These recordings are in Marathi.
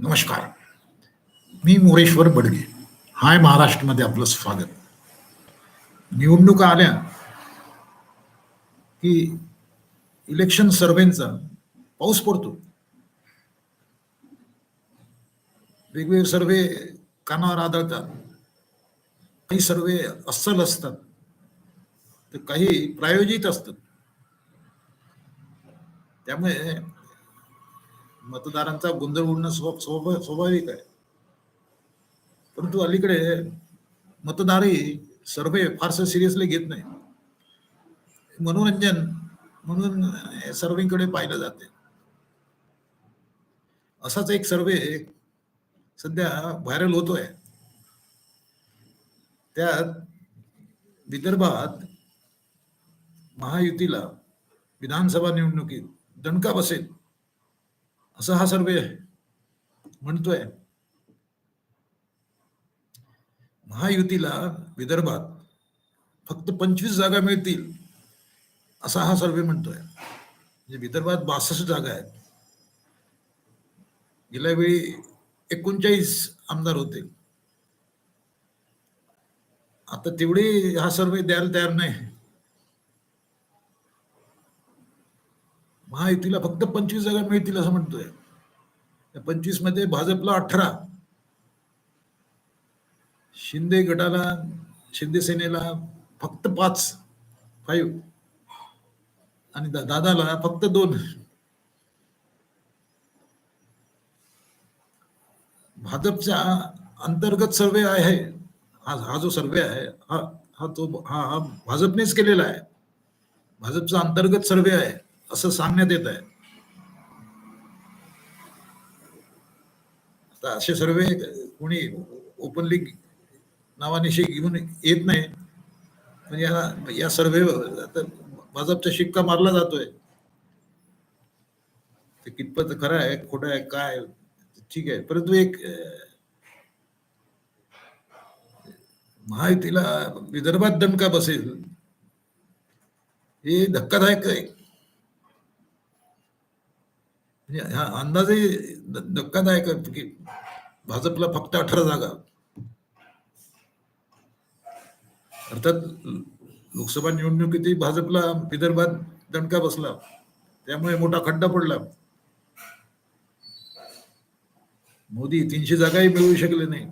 नमस्कार. मी मोरेश्वर बडगे. हाय महाराष्ट्रमध्ये आपलं स्वागत. निवडणुका आल्या की इलेक्शन सर्वेचा पाऊस पडतो. वेगवेगळे सर्वे कानावर आदळतात. काही सर्वे अस्सल असतात. तर काही प्रायोजित असतात. त्यामुळे मतदारांचा गोंधळ उडणं स्वाभाविक आहे. परंतु अलीकडे मतदारही सर्वे फारसं सिरियसली घेत नाही. मनोरंजन म्हणून सर्वेकडे पाहिलं जाते. असाच एक सर्वे सध्या व्हायरल होतोय. त्यात विदर्भात महायुतीला विधानसभा निवडणुकीत दणका बसेल. असं हा सर्वे म्हणतोय. महायुतीला विदर्भात फक्त पंचवीस जागा मिळतील असा हा सर्वे म्हणतोय. म्हणजे विदर्भात बासष्ट जागा आहेत. गेल्या वेळी एकोणचाळीस आमदार होते. आता तेवढे हा सर्वे द्यायला तयार नाही. महायुतीला फक्त पंचवीस जागा मिळतील असं म्हणतोय. त्या पंचवीसमध्ये भाजपला अठरा. शिंदे गटाला शिंदे सेनेला फक्त पाच फाईव्ह आणि दादाला फक्त दोन. भाजपचा अंतर्गत सर्वे आहे. हा हा जो सर्वे आहे हा हा तो हा हा भाजपनेच केलेला आहे. भाजपचा अंतर्गत सर्वे आहे. असं सांगण्यात येत आहे. आता असे सर्वे कोणी ओपनली नावानिशी घेऊन येत नाही. म्हणजे पण या या सर्वे भाजपचा शिक्का मारला जातोय. ते कितपत खरं आहे खोटं आहे काय ठीक आहे. परंतु एक महायुतीला विदर्भात दणका बसेल हे धक्कादायक आहे. म्हणजे हा अंदाजही धक्कादायक की भाजपला फक्त अठरा जागा. अर्थात लोकसभा निवडणुकीतही भाजपला विदर्भात दणका बसला. त्यामुळे मोठा खड्डा पडला. मोदी तीनशे जागाही मिळवू शकले नाही.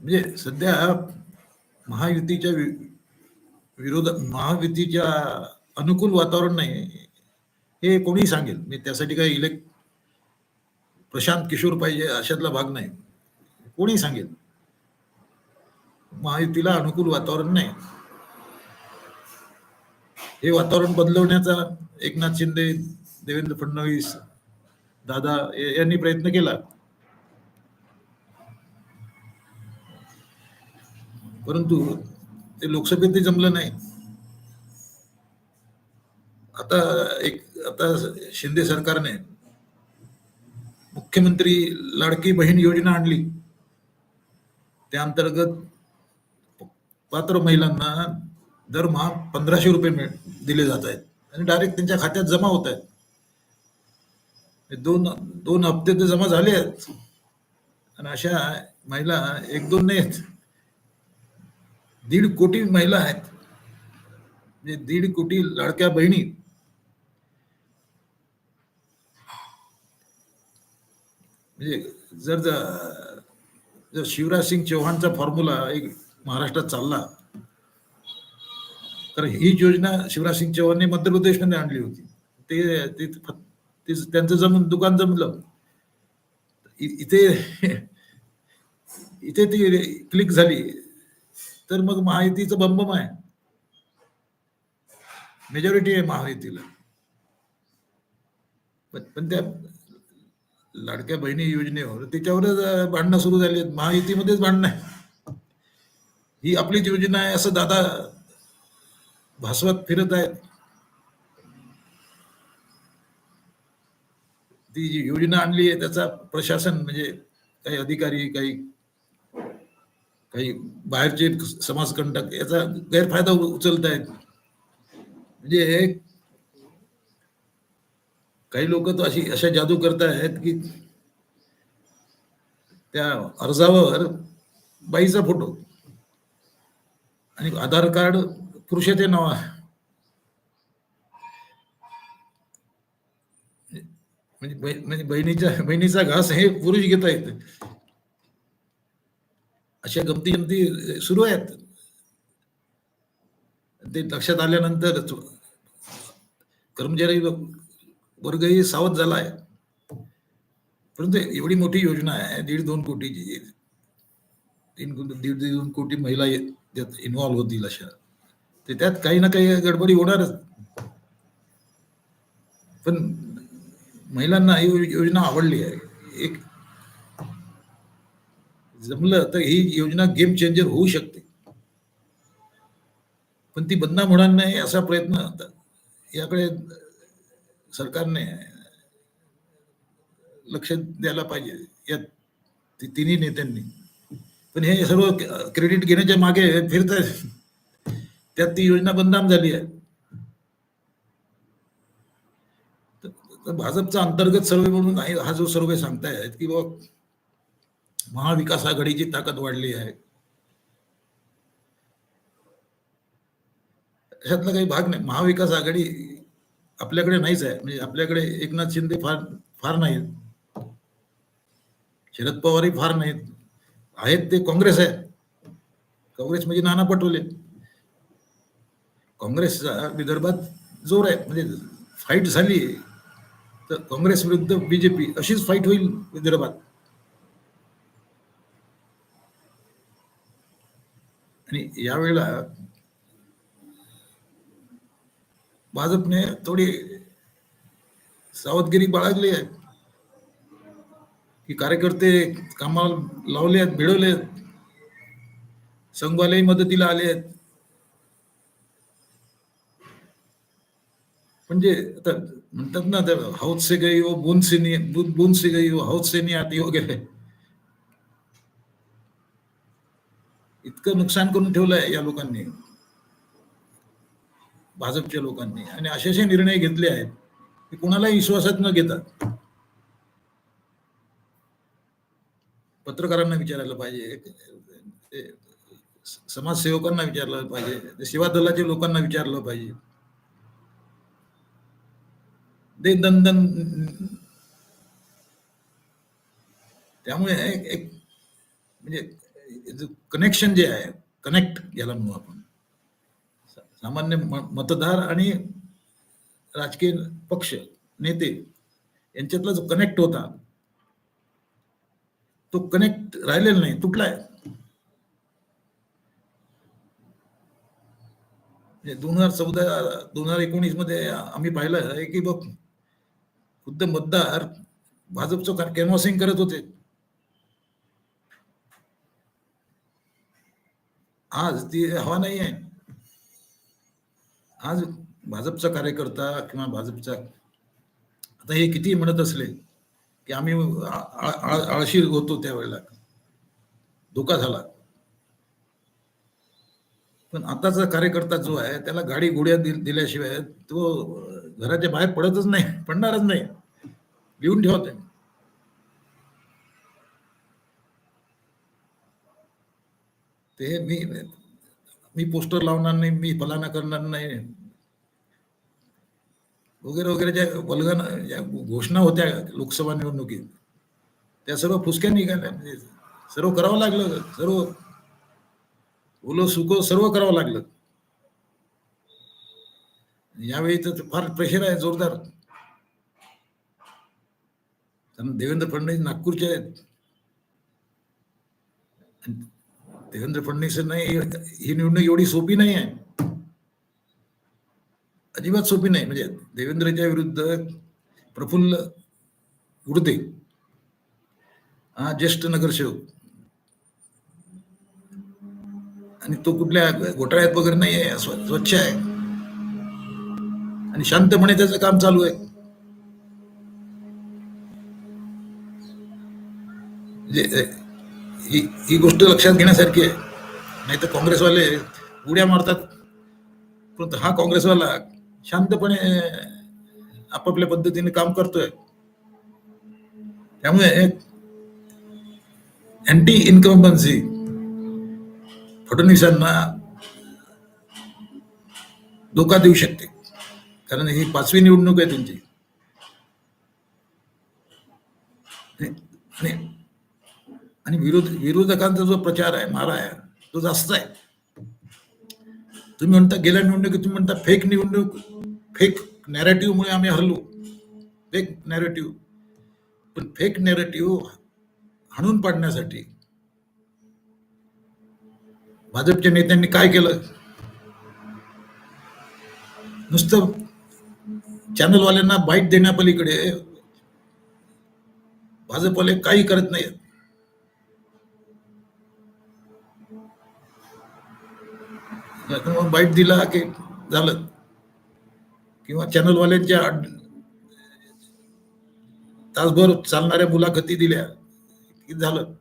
म्हणजे सध्या महायुतीच्या विरोधात महायुतीच्या अनुकूल वातावरण नाही. हे कोणी सांगेल. मी त्यासाठी काही इलेक्ट प्रशांत किशोर पाहिजे अशातला भाग नाही. कोणी सांगेल. महायुतीला अनुकूल वातावरण नाही. हे वातावरण बदलवण्याचा एकनाथ शिंदे देवेंद्र फडणवीस दादा यांनी प्रयत्न केला. परंतु ते लोकसभेत जमलं नाही. आता एक आता शिंदे सरकारने मुख्यमंत्री लाडकी बहीण योजना आणली. त्या अंतर्गत पात्र महिलांना दरमहा पंधराशे रुपये मिळ दिले जात आहेत. आणि डायरेक्ट त्यांच्या खात्यात जमा होत आहेत. दोन दोन हप्ते तर जमा झाले आहेत. आणि अशा महिला एक दोन नाही आहेत. दीड कोटी महिला आहेत. म्हणजे दीड कोटी लाडक्या बहिणी म्हणजे जर जर शिवराज सिंग चौहानचा फॉर्म्युला एक महाराष्ट्रात चालला तर ही योजना शिवराज सिंग चौहानने मध्य प्रदेशमध्ये आणली होती. ते ते त्यांचं जमून दुकान जमलं. इथे इथे ती क्लिक झाली. तर मग महायुतीचं बंबम आहे. मेजॉरिटी आहे महायुतीला. पण पण त्या लाडक्या बहिणी योजनेवर त्याच्यावरच भांडणं सुरू झाली आहेत. महायुतीमध्येच भांडणं आहे ही आपलीच योजना आहे असं दादा भासवत फिरत आहेत. ती जी योजना आणली आहे त्याचा प्रशासन म्हणजे काही अधिकारी काही काही बाहेरचे समाजकंटक याचा गैरफायदा उचलत आहेत म्हणजे काही लोक तो अशी अशा जादू करतायत की त्या अर्जावर बाईचा फोटो आणि आधार कार्ड पुरुषाचे नाव आहे. म्हणजे म्हणजे बहिणीच्या बहिणीचा घास हे पुरुष घेता येत अशा गमती गमती सुरू आहेत. ते लक्षात आल्यानंतर कर्मचारी वर्गही सावध झाला आहे. परंतु एवढी मोठी योजना आहे दीड दोन कोटीची तीन दीड दीड दोन कोटी महिला त्यात इन्व्हॉल्व्ह होतील अशा. ते त्यात काही ना काही गडबडी होणारच. पण महिलांना ही योजना आवडली आहे. एक जमलं तर ही योजना गेम चेंजर होऊ शकते. पण ती बदनाम होणार नाही असा प्रयत्न याकडे सरकारने लक्ष द्यायला पाहिजे. या तिन्ही नेत्यांनी. पण हे सर्व क्रेडिट घेण्याच्या मागे फिरत आहेत. त्यात ती योजना बदनाम झाली आहे. भाजपचा अंतर्गत सर्वे म्हणून आहे- हा जो सर्वे सांगतायत की बाबा महाविकास आघाडीची ताकद वाढली आहे. अशातला काही भाग नाही. महाविकास आघाडी आपल्याकडे नाहीच आहे. म्हणजे आपल्याकडे एकनाथ शिंदे फार फार नाहीत. शरद पवारही फार नाहीत. आहेत ते काँग्रेस आहे. काँग्रेस म्हणजे नाना पटोले. काँग्रेसचा विदर्भात जोर आहे. म्हणजे फाईट झाली तर काँग्रेस विरुद्ध बीजेपी अशीच फाईट होईल विदर्भात. आणि यावेळेला भाजपने थोडी सावधगिरी बाळगली आहे. की कार्यकर्ते कामाला लावले आहेत भिडवले आहेत. संघवालेही मदतीला आले आहेत. म्हणजे आता म्हणतात ना तर हौद से गई हो बुन से नहीं बुन, बूंद से गई हो हौद से नहीं आती हो वगैरे इतकं नुकसान करून ठेवलंय या लोकांनी. भाजपच्या लोकांनी आणि असे असे निर्णय घेतले आहेत की कुणालाही विश्वासात न घेतात पत्रकारांना विचारायला पाहिजे समाजसेवकांना विचारलं पाहिजे सेवा दलाच्या लोकांना विचारलं पाहिजे दे दंदन त्यामुळे एक एक म्हणजे कनेक्शन जे आहे कनेक्ट याला म्हणू आपण सामान्य म- मतदार आणि राजकीय पक्ष नेते यांच्यातला जो कनेक्ट होता तो कनेक्ट राहिलेला नाही तुटलाय म्हणजे दोन हजार चौदा दोन हजार एकोणीसमध्ये आम्ही पाहिलं आहे की बघ खुद्द मतदार भाजपचं कॅनव्हासिंग करत होते. आज ती हवा नाही आहे आज भाजपचा कार्यकर्ता किंवा भाजपचा आता हे किती म्हणत असले की आम्ही आ- आळशी होतो त्यावेळेला धोका झाला. पण आताचा कार्यकर्ता जो आहे त्याला गाडी घोड्या दि- दिल्याशिवाय तो घराच्या बाहेर पडतच नाही पडणारच नाही. लिहून ठेवत आहे ते मी मी पोस्टर लावणार नाही मी फलाना करणार नाही. वगैरे वगैरे ज्या वल्गन ज्या घोषणा होत्या लोकसभा निवडणुकीत त्या सर्व फुसक्या निघाल्या. म्हणजे सर्व करावं लागलं सर्व ओलं सुको सर्व करावं लागलं. यावेळी तर फार प्रेशर आहे जोरदार. कारण देवेंद्र फडणवीस नागपूरचे आहेत. देवेंद्र फडणवीस नाही ही निवडणूक एवढी सोपी नाही आहे. अजिबात सोपी नाही. म्हणजे देवेंद्रच्या विरुद्ध प्रफुल्ल उडते. हा ज्येष्ठ नगरसेवक. आणि तो कुठल्या घोटाळ्यात वगैरे नाही आहे स्वच्छ आहे. आणि शांतपणे त्याचं काम चालू आहे. म्हणजे, ही ही गोष्ट लक्षात घेण्यासारखी आहे. नाही तर काँग्रेसवाले उड्या मारतात. परंतु हा काँग्रेसवाला शांतपणे आपापल्या पद्धतीने काम करतोय. त्यामुळे अँटी इन्कम्बन्सी फडणवीसांना धोका देऊ शकते. कारण ही पाचवी निवडणूक आहे त्यांची आणि- आणि आणि विरोध विरोधकांचा जो प्रचार आहे मारा आहे तो जास्त आहे. तुम्ही म्हणता गेल्या निवडणुकीत तुम्ही म्हणता फेक निवडणूक फेक नॅरेटिव्हमुळे आम्ही हरलो. फेक नॅरेटिव्ह पण फेक नॅरेटिव्ह हाणून पाडण्यासाठी भाजपच्या नेत्यांनी काय केलं? नुसतं चॅनलवाल्यांना बाईट देण्यापलीकडे भाजपवाले काही करत नाहीत. मग बाईट दिला की झालं. किंवा चॅनलवाल्यांच्या तासभर चालणाऱ्या मुलाखती दिल्या की झालं.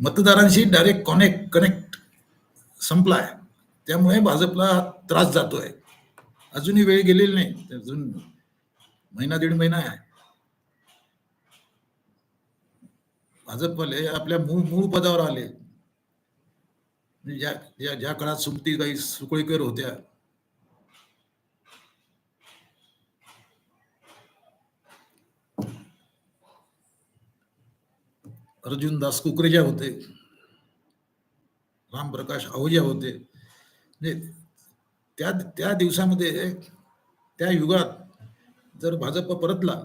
मतदारांशी डायरेक्ट कनेक्ट कनेक्ट संपलाय. त्यामुळे भाजपला त्रास जातोय. अजूनही वेळ गेलेली नाही. अजून महिना दीड महिना आहे. भाजपवाले आपल्या मूळ मूळ पदावर आले. म्हणजे ज्या ज्या ज्या काळात सुमतीबाई सुकळीकर होत्या. अर्जुन दास कुकरेजा होते. रामप्रकाश आहुजा होते. म्हणजे त्या त्या दिवसामध्ये त्या युगात जर भाजप परतला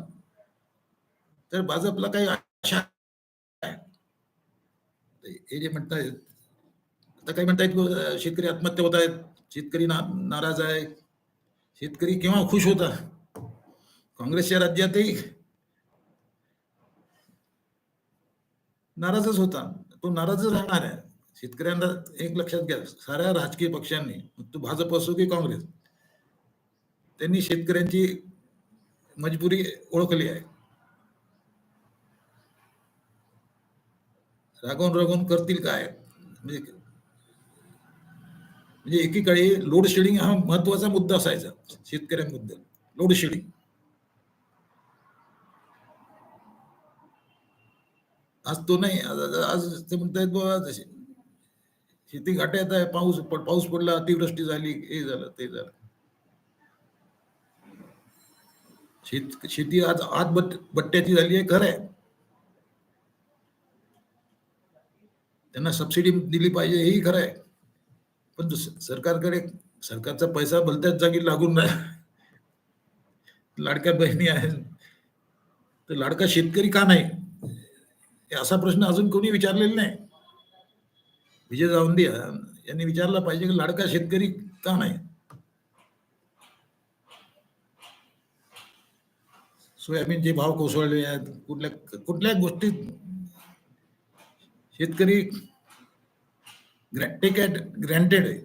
तर भाजपला काही आशा हे जे म्हणतायत. आता काही म्हणतायत शेतकरी आत्महत्या होत आहेत शेतकरी ना नाराज आहे. शेतकरी केव्हा खुश होता? काँग्रेसच्या राज्यातही नाराजच होता. तो नाराजच राहणार आहे. शेतकऱ्यांना एक लक्षात घ्या साऱ्या राजकीय पक्षांनी तो भाजप असो की काँग्रेस त्यांनी शेतकऱ्यांची मजबुरी ओळखली आहे. रागवून रागवून करतील काय? म्हणजे म्हणजे एकीकडे लोड शेडिंग हा महत्त्वाचा मुद्दा असायचा शेतकऱ्यांबद्दल लोड शेडिंग आज तो नाही आज आज ते म्हणतायत बाबा शेती घाट्यात आहे पाऊस पाऊस पडला अतिवृष्टी झाली हे झालं ते झालं. शेत शेती आज आत बट बट्ट्याची झाली आहे खरं आहे. त्यांना सबसिडी दिली पाहिजे हेही खरं आहे. पण दुस- सरकारकडे सरकारचा पैसा भलत्याच जागी लागून नाही लाडक्या बहिणी आहेत. तर लाडका शेतकरी का नाही? असा प्रश्न अजून कोणी विचारलेला नाही. विजय जावंदिया यांनी विचारला पाहिजे की लाडका शेतकरी का नाही? सोयाबीनचे भाव कोसळले आहेत. कुठल्या कुठल्या गोष्टीत शेतकरी टेक ॲट ग्रँटेड आहे.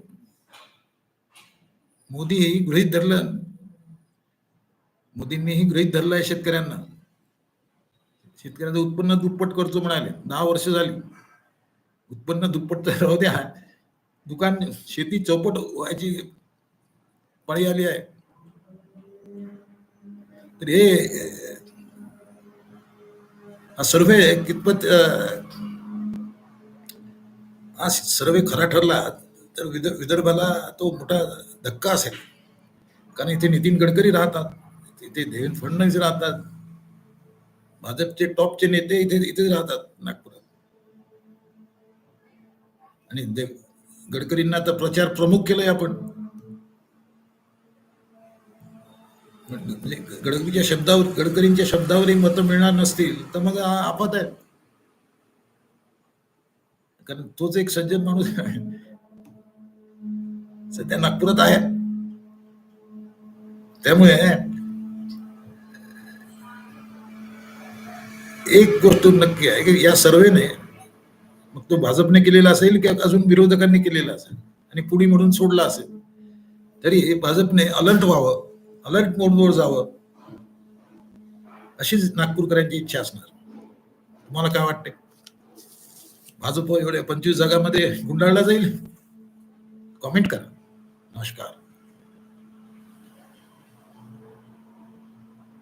मोदी हेही गृहित धरलं. मोदींनीही गृहित धरलं आहे शेतकऱ्यांना. शेतकऱ्यांचं उत्पन्न दुप्पट करतो म्हणाले. दहा वर्ष झाली. उत्पन्न दुप्पट तर राहू द्या. दुकान शेती चौपट व्हायची पाळी आली आहे. तर हे हा सर्वे कितपत हा सर्वे खरा ठरला तर विद विदर्भाला तो मोठा धक्का असेल. कारण इथे नितीन गडकरी राहतात इथे देवेंद्र फडणवीस राहतात. भाजपचे टॉपचे नेते इथे इथे राहतात नागपुरात. आणि देव गडकरींना तर प्रचार प्रमुख केलंय आपण. म्हणजे गडकरीच्या शब्दावर गडकरींच्या शब्दावरही मतं मिळणार नसतील तर मग हा आफत आहे. कारण तोच एक सज्जन माणूस सध्या नागपुरात आहे. त्यामुळे एक गोष्ट नक्की आहे की या सर्वेने मग तो भाजपने केलेला असेल की अजून विरोधकांनी केलेला असेल आणि पुढे म्हणून सोडला असेल तरी भाजपने अलर्ट व्हावं अलर्ट मोडवर जावं अशीच नागपूरकरांची इच्छा असणार. तुम्हाला काय वाटते भाजप एवढ्या पंचवीस जागामध्ये गुंडाळला जाईल. कॉमेंट करा. नमस्कार.